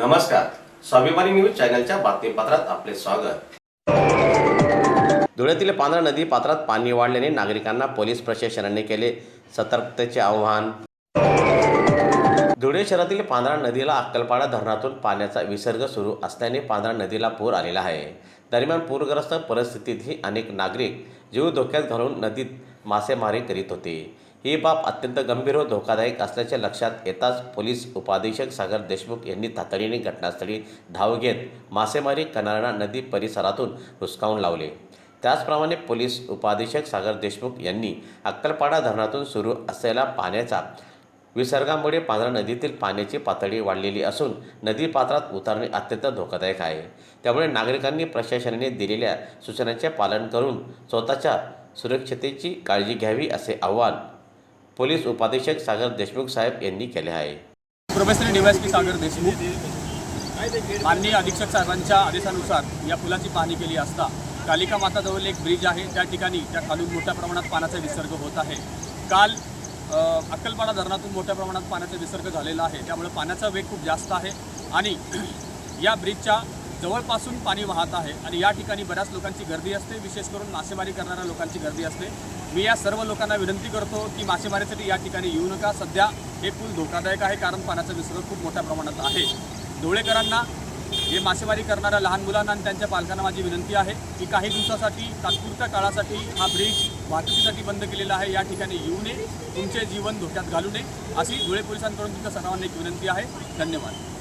नमस्कार. स्वाभिमानी न्यूज चॅनलच्या बातमीपत्रात आपले स्वागत. धुळ्यातील पांढरा नदी पात्रात पाणी वाढल्याने नागरिकांना पोलीस प्रशासनाने केले सतर्कतेचे आव्हान. धुळे शहरातील पांढरा नदीला अक्कलपाडा धरणातून पाण्याचा विसर्ग सुरू असल्याने पांढरा नदीला पूर आलेला आहे. दरम्यान पूरग्रस्त परिस्थितीतही अनेक नागरिक जीव धोक्यात घालून नदीत मासेमारी करीत होते. ही बाब अत्यंत गंभीर व धोकादायक असल्याचे लक्षात येताच पोलीस उपाधीक्षक सागर देशमुख यांनी तातडीने घटनास्थळी धाव घेत मासेमारी कनारणा नदी परिसरातून हुसकावून लावले. त्याचप्रमाणे पोलीस उपाधीक्षक सागर देशमुख यांनी अक्कलपाडा धरणातून सुरू असलेला पाण्याचा विसर्गामुळे पांढरा नदीतील पाण्याची पातळी वाढलेली असून नदी पात्रात उतरणे अत्यंत धोकादायक आहे. त्यामुळे नागरिकांनी प्रशासनाने दिलेल्या सूचनांचे पालन करून स्वतःच्या सुरक्षतेची काळजी घ्यावी असे आवाहन पोलीस उपाधीक्षक सागर देशमुख साहेब यांनी केले आहे. Professor DYSP Sagar Deshmukh. माननीय अधीक्षक साहेबांच्या आदेशानुसार या पुलाची पाहणी केली असता कालिका माताजवळ एक ब्रिज आहे. त्या ठिकाणी त्या खालून मोठ्या प्रमाणात पाण्याचा विसर्ग होत आहे. काल अक्कलपाडा धरणातून मोठ्या प्रमाणात पाण्याचा विसर्ग झालेला आहे. त्यामुळे पाण्याचा वेग खूप जास्त आहे आणि या ब्रिजच्या जवळपासून पाणी वाहत आहे आणि या ठिकाणी बऱ्याच लोकांची गर्दी असते. विशेष करून मासेमारी करणाऱ्या लोकांची गर्दी असते. मी या सर्व लोकांना विनंती करतो की मासेमारीसाठी या ठिकाणी येऊ नका. सध्या हे पूल धोकादायक आहे कारण पाण्याचा विसर्ग खूप मोठ्या प्रमाणात आहे. धुळेकरांना हे मासेमारी करणाऱ्या लहान मुलांना आणि त्यांच्या पालकांना माझी विनंती आहे की काही दिवसासाठी तात्पुरत्या काळासाठी हा ब्रिज वाहतुकीसाठी बंद केलेला आहे. या ठिकाणी येऊ नये. तुमचे जीवन धोक्यात घालू नये. अशी धुळे पोलिसांकडून तुमच्या सर्वांना एक विनंती आहे. धन्यवाद.